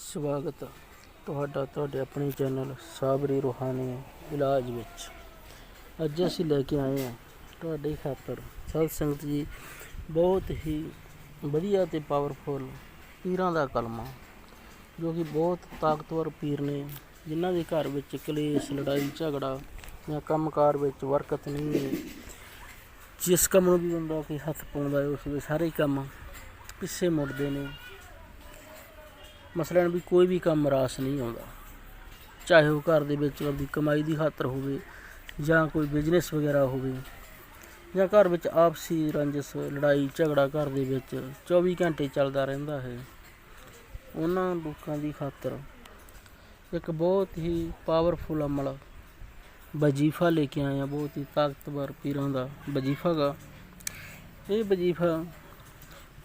ਸਵਾਗਤ ਹੈ ਤੁਹਾਡਾ, ਤੁਹਾਡੇ ਆਪਣੇ ਚੈਨਲ ਸਾਬਰੀ ਰੂਹਾਨੀ ਇਲਾਜ ਵਿੱਚ। ਅੱਜ ਅਸੀਂ ਲੈ ਕੇ ਆਏ ਹਾਂ ਤੁਹਾਡੇ ਖਾਤਰ ਸਾਧ ਸੰਗਤ ਜੀ ਬਹੁਤ ਹੀ ਵਧੀਆ ਤੇ ਪਾਵਰਫੁਲ ਪੀਰਾਂ ਦਾ ਕਲਮਾ ਜੋ ਕਿ ਬਹੁਤ ਤਾਕਤਵਰ ਪੀਰ ਨੇ, ਜਿਨ੍ਹਾਂ ਦੇ ਘਰ ਵਿੱਚ ਕਲੇਸ਼, ਲੜਾਈ, ਝਗੜਾ ਜਾਂ ਕੰਮਕਾਰ ਵਿੱਚ ਬਰਕਤ ਨਹੀਂ ਹੈ। ਜਿਸ ਕੰਮ ਨੂੰ ਵੀ ਬੰਦਾ ਕੋਈ ਹੱਥ ਪਾਉਂਦਾ ਹੈ, ਉਸ ਦੇ ਸਾਰੇ ਕੰਮ ਪਿੱਛੇ ਮੁੜਦੇ ਨੇ। ਮਸਲਨ ਵੀ ਕੋਈ ਵੀ ਕੰਮ ਰਾਸ ਨਹੀਂ ਆਉਂਦਾ। ਚਾਹੇ ਉਹ ਘਰ ਦੇ ਵਿੱਚ ਆਪਦੀ ਕਮਾਈ ਦੀ ਖਾਤਰ ਹੋਵੇ ਜਾਂ ਕੋਈ ਬਿਜ਼ਨਸ ਵਗੈਰਾ ਹੋਵੇ ਜਾਂ ਘਰ ਵਿੱਚ ਆਪਸੀ ਰੰਜਸ, ਲੜਾਈ, ਝਗੜਾ ਘਰ ਦੇ ਵਿੱਚ 24 ਘੰਟੇ ਚੱਲਦਾ ਰਹਿੰਦਾ ਹੈ। ਉਹਨਾਂ ਲੋਕਾਂ ਦੀ ਖਾਤਰ ਇੱਕ ਬਹੁਤ ਹੀ ਪਾਵਰਫੁਲ ਅਮਲ ਵਜੀਫਾ ਲੈ ਕੇ ਆਇਆ, ਬਹੁਤ ਹੀ ਤਾਕਤਵਰ ਪੀਰਾਂ ਦਾ ਵਜੀਫਾ ਗਾ। ਇਹ ਵਜੀਫਾ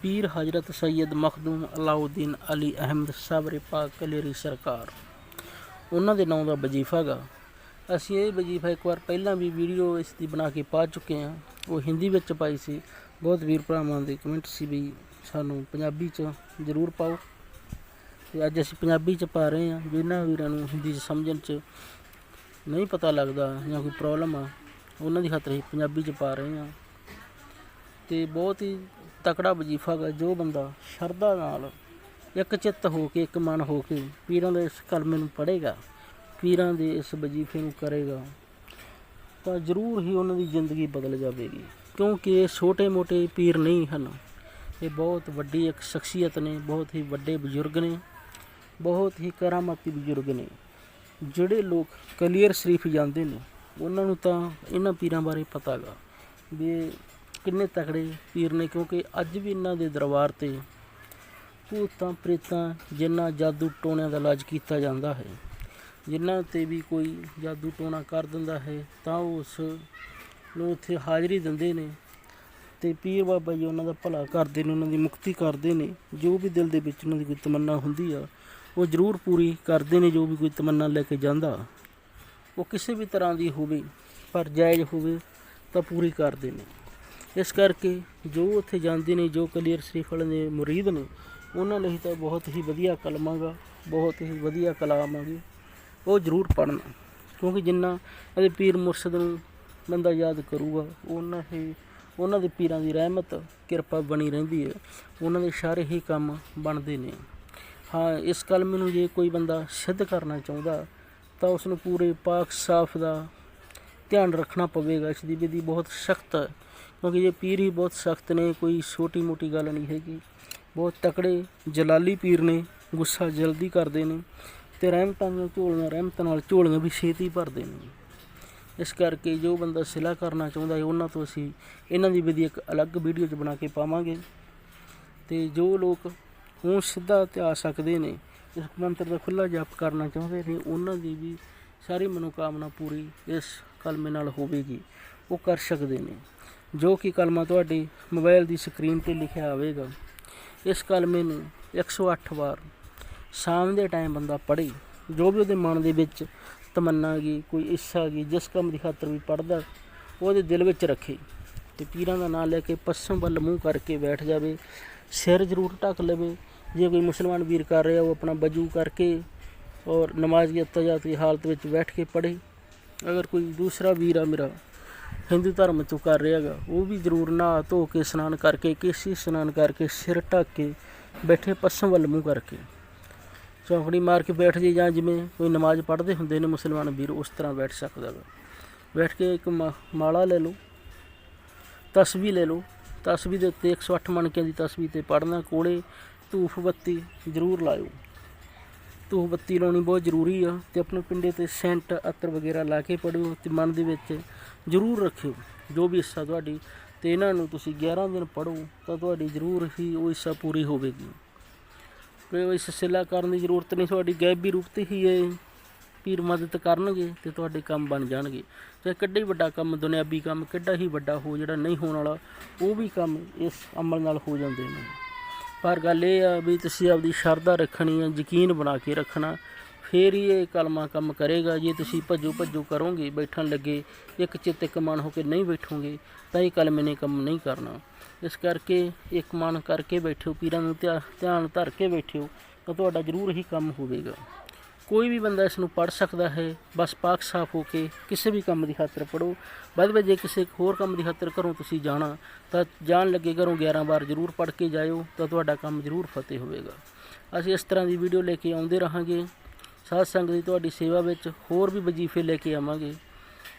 ਪੀਰ ਹਜ਼ਰਤ ਸੈਦ ਮਖਦੂਮ ਅਲਾਉਦੀਨ ਅਲੀ ਅਹਿਮਦ ਸਾਬਰੇ ਪਾਕ ਕਲੇਰੀ ਸਰਕਾਰ ਉਹਨਾਂ ਦੇ ਨਾਂ ਦਾ ਵਜੀਫਾ ਗਾ ਅਸੀਂ ਇਹ ਵਜੀਫਾ ਇੱਕ ਵਾਰ ਪਹਿਲਾਂ ਵੀ ਵੀਡੀਓ ਇਸ ਦੀ ਬਣਾ ਕੇ ਪਾ ਚੁੱਕੇ ਹਾਂ ਉਹ ਹਿੰਦੀ ਵਿੱਚ ਪਾਈ ਸੀ ਬਹੁਤ ਵੀਰ ਭਰਾਵਾਂ ਦੇ ਕਮੈਂਟ ਸੀ ਵੀ ਸਾਨੂੰ ਪੰਜਾਬੀ 'ਚ ਜ਼ਰੂਰ ਪਾਓ ਤੇ ਅੱਜ ਅਸੀਂ ਪੰਜਾਬੀ 'ਚ ਪਾ ਰਹੇ ਹਾਂ ਜਿਨ੍ਹਾਂ ਵੀਰਾਂ ਨੂੰ ਹਿੰਦੀ 'ਚ ਸਮਝਣ 'ਚ ਨਹੀਂ ਪਤਾ ਲੱਗਦਾ ਜਾਂ ਕੋਈ ਪ੍ਰੋਬਲਮ ਆ ਉਹਨਾਂ ਦੀ ਖਾਤਰ ਅਸੀਂ ਪੰਜਾਬੀ 'ਚ ਪਾ ਰਹੇ ਹਾਂ ਤੇ ਬਹੁਤ ਹੀ ਤਕੜਾ ਵਜੀਫਾ ਗਾ, ਜੋ ਬੰਦਾ ਸ਼ਰਧਾ ਨਾਲ ਇੱਕ ਚਿੱਤ ਹੋ ਕੇ, ਇੱਕ ਮਨ ਹੋ ਕੇ ਪੀਰਾਂ ਦੇ ਇਸ ਕਲਮੇ ਨੂੰ ਪੜ੍ਹੇਗਾ, ਪੀਰਾਂ ਦੇ ਇਸ ਵਜੀਫੇ ਨੂੰ ਕਰੇਗਾ, ਤਾਂ ਜ਼ਰੂਰ ਹੀ ਉਹਨਾਂ ਦੀ ਜ਼ਿੰਦਗੀ ਬਦਲ ਜਾਵੇਗੀ। ਕਿਉਂਕਿ ਇਹ ਛੋਟੇ-ਮੋਟੇ ਪੀਰ ਨਹੀਂ ਹਨ। ਇਹ ਬਹੁਤ ਵੱਡੀ ਇੱਕ ਸ਼ਖਸੀਅਤ ਨੇ, ਬਹੁਤ ਹੀ ਵੱਡੇ ਬਜ਼ੁਰਗ ਨੇ, ਬਹੁਤ ਹੀ ਕਰਾਮਾਤੀ ਬਜ਼ੁਰਗ ਨੇ। ਜਿਹੜੇ ਲੋਕ ਕਲੀਅਰ ਸ਼ਰੀਫ ਜਾਂਦੇ ਨੇ, ਉਹਨਾਂ ਨੂੰ ਤਾਂ ਇਹਨਾਂ ਪੀਰਾਂ ਬਾਰੇ ਪਤਾ ਗਾ, ਵੀ ਕਿੰਨੇ ਤਕੜੇ ਪੀਰ ਨੇ, ਕਿਉਂਕਿ ਅੱਜ ਵੀ ਇਹਨਾਂ ਦੇ ਦਰਬਾਰ ਤੇ ਭੂਤਾਂ, ਪ੍ਰੇਤਾਂ ਜਿਨ੍ਹਾਂ ਜਾਦੂ ਟੋਣਿਆਂ ਦਾ ਇਲਾਜ ਕੀਤਾ ਜਾਂਦਾ ਹੈ, ਜਿਨ੍ਹਾਂ ਤੇ ਵੀ ਕੋਈ ਜਾਦੂ ਟੋਣਾ ਕਰ ਦਿੰਦਾ ਹੈ, ਤਾਂ ਉਹ ਉਸ ਨੂੰ ਉੱਥੇ ਹਾਜ਼ਰੀ ਦਿੰਦੇ ਨੇ ਤੇ ਪੀਰ ਬਾਬਾ ਜੀ ਉਹਨਾਂ ਦਾ ਭਲਾ ਕਰਦੇ ਨੇ, ਉਹਨਾਂ ਦੀ ਮੁਕਤੀ ਕਰਦੇ ਨੇ, ਜੋ ਵੀ ਦਿਲ ਦੇ ਵਿੱਚ ਉਹਨਾਂ ਦੀ ਕੋਈ ਤਮੰਨਾ ਹੁੰਦੀ ਆ, ਉਹ ਜ਼ਰੂਰ ਪੂਰੀ ਕਰਦੇ ਨੇ, ਜੋ ਵੀ ਕੋਈ ਤਮੰਨਾ ਲੈ ਕੇ ਜਾਂਦਾ। ਉਹ ਕਿਸੇ ਵੀ ਤਰ੍ਹਾਂ ਦੀ ਹੋਵੇ, ਪਰ ਜਾਇਜ਼ ਹੋਵੇ ਤਾਂ ਪੂਰੀ ਕਰਦੇ ਨੇ। ਇਸ ਕਰਕੇ ਜੋ ਉੱਥੇ ਜਾਂਦੇ ਨੇ, ਜੋ ਕਲੀਅਰ ਸ਼ਰੀਫ ਵਾਲੇ ਦੇ ਮੁਰੀਦ ਨੇ, ਉਹਨਾਂ ਲਈ ਤਾਂ ਬਹੁਤ ਹੀ ਵਧੀਆ ਕਲਮਾਂਗਾ ਬਹੁਤ ਹੀ ਵਧੀਆ ਕਲਾਮ ਆਗੇ। ਉਹ ਜ਼ਰੂਰ ਪੜ੍ਹਨ, ਕਿਉਂਕਿ ਜਿੰਨਾ ਇਹਦੇ ਪੀਰ ਮੁਰਸ਼ਦ ਨੂੰ ਬੰਦਾ ਯਾਦ ਕਰੂਗਾ, ਉਹਨਾਂ ਹੀ, ਉਹਨਾਂ ਦੇ ਪੀਰਾਂ ਦੀ ਰਹਿਮਤ, ਕਿਰਪਾ ਬਣੀ ਰਹਿੰਦੀ ਹੈ। ਉਹਨਾਂ ਦੇ ਸਾਰੇ ਹੀ ਕੰਮ ਬਣਦੇ ਨੇ। ਹਾਂ, ਇਸ ਕਲਮ ਨੂੰ ਜੇ ਕੋਈ ਬੰਦਾ ਸਿੱਧ ਕਰਨਾ ਚਾਹੁੰਦਾ, ਤਾਂ ਉਸ ਨੂੰ ਪੂਰੇ ਪਾਕ ਸਾਫ਼ ਦਾ ਧਿਆਨ ਰੱਖਣਾ ਪਵੇਗਾ। ਇਸ ਦੀ ਵਿਧੀ ਬਹੁਤ ਸਖਤ ਹੈ। ਕਿਉਂਕਿ ਇਹ ਪੀਰ ਹੀ ਬਹੁਤ ਸਖਤ ਨੇ, ਕੋਈ ਛੋਟੀ ਮੋਟੀ ਗੱਲ ਨਹੀਂ ਹੈਗੀ। ਬਹੁਤ ਤਕੜੇ, ਜਲਾਲੀ ਪੀਰ ਨੇ, ਗੁੱਸਾ ਜਲਦੀ ਕਰਦੇ ਨੇ ਤੇ ਰਹਿਮਤਾਂ ਦੀਆਂ ਝੋਲੀਆਂ, ਰਹਿਮਤਾਂ ਨਾਲ ਝੋਲੀਆਂ ਵੀ ਛੇਤੀ ਭਰਦੇ ਨੇ। ਇਸ ਕਰਕੇ ਜੋ ਬੰਦਾ ਸਿਲਾ ਕਰਨਾ ਚਾਹੁੰਦਾ ਹੈ, ਉਹਨਾਂ ਤੋਂ ਅਸੀਂ ਇਹਨਾਂ ਦੀ ਵਿਧੀ ਇੱਕ ਅਲੱਗ ਵੀਡੀਓ 'ਚ ਬਣਾ ਕੇ ਪਾਵਾਂਗੇ। ਤੇ ਜੋ ਲੋਕ ਹੁਣ ਸਿੱਧਾ ਤੇ ਆ ਸਕਦੇ ਨੇ, ਇਸ ਮੰਤਰ ਦਾ ਖੁੱਲਾ ਜਪ ਕਰਨਾ ਚਾਹੁੰਦੇ ਨੇ, ਉਹਨਾਂ ਦੀ ਵੀ ਸਾਰੀ ਮਨੋਕਾਮਨਾ ਪੂਰੀ ਇਸ ਕਲਮੇ ਨਾਲ ਹੋਵੇਗੀ। ਉਹ ਕਰ ਸਕਦੇ ਨੇ। ਜੋ ਕਿ ਕਲਮਾ ਤੁਹਾਡੇ ਮੋਬਾਈਲ ਦੀ ਸਕਰੀਨ ਤੇ ਲਿਖਿਆ ਆਵੇਗਾ ਇਸ ਕਲਮੇ ਨੂੰ 108 ਵਾਰ ਸ਼ਾਮ ਦੇ ਟਾਈਮ ਬੰਦਾ ਪੜ੍ਹੇ। ਜੋ ਵੀ ਉਹਦੇ ਮਨ ਦੇ ਵਿੱਚ ਤਮੰਨਾ ਗਈ ਕੋਈ ਇੱਛਾ ਗਈ ਜਿਸ ਕੰਮ ਦੀ ਖਾਤਰ ਵੀ ਪੜਦਾ ਉਹਦੇ ਦਿਲ ਵਿੱਚ ਰੱਖੇ। ਤੇ ਪੀਰਾਂ ਦਾ ਨਾਮ ਲੈ ਕੇ ਪੱਛਮ ਵੱਲ ਮੂੰਹ ਕਰਕੇ ਬੈਠ ਜਾਵੇ, ਸਿਰ ਜ਼ਰੂਰ ਢੱਕ ਲਵੇ। ਜੇ ਕੋਈ ਮੁਸਲਮਾਨ ਵੀਰ ਕਰ ਰਿਹਾ, ਉਹ ਆਪਣਾ ਵਜੂ ਕਰਕੇ ਔਰ ਨਮਾਜ਼ ਦੀ ਤਜਾਤ ਦੀ ਹਾਲਤ ਵਿੱਚ ਬੈਠ ਕੇ ਪੜ੍ਹੇ। ਅਗਰ ਕੋਈ ਦੂਸਰਾ ਵੀਰ ਆ ਮੇਰਾ ਹਿੰਦੂ ਧਰਮ ਤੋਂ ਕਰ ਰਿਹਾ ਰਿਹਾਗਾ ਉਹ ਵੀ ਜ਼ਰੂਰ ਨਹਾ ਧੋ ਕੇ, ਇਸ਼ਨਾਨ ਕਰਕੇ, ਕੇਸੀ ਇਸ਼ਨਾਨ ਕਰਕੇ, ਸਿਰ ਢੱਕ ਕੇ, ਬੈਠੇ ਪੱਛਮ ਵੱਲ ਮੂੰਹ ਕਰਕੇ। ਚੌਂਕੜੀ ਮਾਰ ਕੇ ਬੈਠ ਜੇ ਜਾਂ ਜਿਵੇਂ ਕੋਈ ਨਮਾਜ਼ ਪੜ੍ਹਦੇ ਹੁੰਦੇ ਨੇ ਮੁਸਲਮਾਨ ਵੀਰ, ਉਸ ਤਰ੍ਹਾਂ ਬੈਠ ਸਕਦਾ ਵਾ ਬੈਠ ਕੇ ਇੱਕ ਮਾ- ਮਾਲਾ ਲੈ ਲਓ ਤਸਬੀਹ ਲੈ ਲਓ। ਤਸਬੀਹ ਦੇ ਉੱਤੇ 108 ਮਣਕਿਆਂ ਦੀ ਤਸਬੀਹ ਤੇ ਪੜ੍ਹਨਾ, ਕੋਲੇ ਧੂਫ ਬੱਤੀ ਜ਼ਰੂਰ ਲਾਇਓ। ਧੂਫ ਬੱਤੀ ਲਾਉਣੀ ਬਹੁਤ ਜ਼ਰੂਰੀ ਆ ਤੇ ਆਪਣੇ ਪਿੰਡੇ ਤੇ ਸੈਂਟ, ਅਤਰ ਵਗੈਰਾ ਲਾ ਕੇ ਪੜਿਓ ਤੇ ਮਨ ਦੇ ਵਿੱਚ ਜ਼ਰੂਰ ਰੱਖਿਓ, ਜੋ ਵੀ ਇੱਛਾ ਤੁਹਾਡੀ ਤੇ ਇਹਨਾਂ ਨੂੰ ਤੁਸੀਂ 11 ਦਿਨ ਪੜੋ ਤਾਂ ਤੁਹਾਡੀ ਜ਼ਰੂਰ ਹੀ ਉਹ ਇੱਛਾ ਪੂਰੀ ਹੋਵੇਗੀ। ਕੋਈ ਇਸ ਸਿਲਾ ਕਰਨ ਦੀ ਜ਼ਰੂਰਤ ਨਹੀਂ, ਤੁਹਾਡੀ ਗੈਬੀ ਰੂਪ ਤੇ ਹੀ ਇਹ ਪੀਰ ਮਦਦ ਕਰਨਗੇ ਤੇ ਤੁਹਾਡੇ ਕੰਮ ਬਣ ਜਾਣਗੇ। ਚਾਹੇ ਕਿੱਡਾ ਹੀ ਵੱਡਾ ਕੰਮ, ਦੁਨਿਆਵੀ ਕੰਮ, ਕਿੱਡਾ ਹੀ ਵੱਡਾ ਹੋ ਜਿਹੜਾ ਨਹੀਂ ਹੋਣ ਵਾਲਾ, ਉਹ ਵੀ ਕੰਮ ਇਸ ਅਮਲ ਨਾਲ ਹੋ ਜਾਂਦੇ ਨੇ। ਪਰ ਗੱਲ ਇਹ ਆ ਵੀ ਤੁਸੀਂ ਆਪਦੀ ਸ਼ਰਧਾ ਰੱਖਣੀ ਆ, ਯਕੀਨ ਬਣਾ ਕੇ ਰੱਖਣਾ। ਫੇਰ ਹੀ ਇਹ ਕਲਮਾ ਕੰਮ ਕਰੇਗਾ। ਜੇ ਤੁਸੀਂ ਭੱਜੋ ਭੱਜੋ ਕਰੋਗੇ, ਬੈਠਣ ਲੱਗੇ, ਇੱਕ ਚਿੱਤ ਇੱਕ ਮਨ ਹੋ ਕੇ ਨਹੀਂ ਬੈਠੋਗੇ, ਤਾਂ ਇਹ ਕਲਮੇ ਨੇ ਕੰਮ ਨਹੀਂ ਕਰਨਾ। ਇਸ ਕਰਕੇ ਇੱਕ ਮਨ ਕਰਕੇ ਬੈਠਿਓ ਪੀਰਾਂ ਨੂੰ ਧਿਆ- ਧਿਆਨ ਧਰ ਕੇ ਬੈਠਿਓ, ਤਾਂ ਤੁਹਾਡਾ ਜ਼ਰੂਰ ਹੀ ਕੰਮ ਹੋਵੇਗਾ। ਕੋਈ ਵੀ ਬੰਦਾ ਇਸ ਨੂੰ ਪੜ੍ਹ ਸਕਦਾ ਹੈ, ਬਸ ਪਾਕ ਸਾਫ਼ ਹੋ ਕੇ ਕਿਸੇ ਵੀ ਕੰਮ ਦੀ ਖਾਤਰ ਪੜੋ ਬਾਅਦ ਵਿੱਚ ਜੇ ਕਿਸੇ ਹੋਰ ਕੰਮ ਦੀ ਖਾਤਰ ਘਰੋਂ ਤੁਸੀਂ ਜਾਣਾ, ਤਾਂ ਜਾਣ ਲੱਗੇ ਘਰੋਂ 11 ਵਾਰ ਜ਼ਰੂਰ ਪੜ੍ਹ ਕੇ ਜਾਇਓ, ਤਾਂ ਤੁਹਾਡਾ ਕੰਮ ਜ਼ਰੂਰ ਫਤਿਹ ਹੋਵੇਗਾ। ਅਸੀਂ ਇਸ ਤਰ੍ਹਾਂ ਦੀ ਵੀਡੀਓ ਲੈ ਕੇ ਆਉਂਦੇ ਰਹਾਂਗੇ। ਸਾਧ ਸੰਗਤ ਦੀ ਤੁਹਾਡੀ ਸੇਵਾ ਵਿੱਚ ਹੋਰ ਵੀ ਵਜ਼ੀਫੇ ਲੈ ਕੇ ਆਵਾਂਗੇ।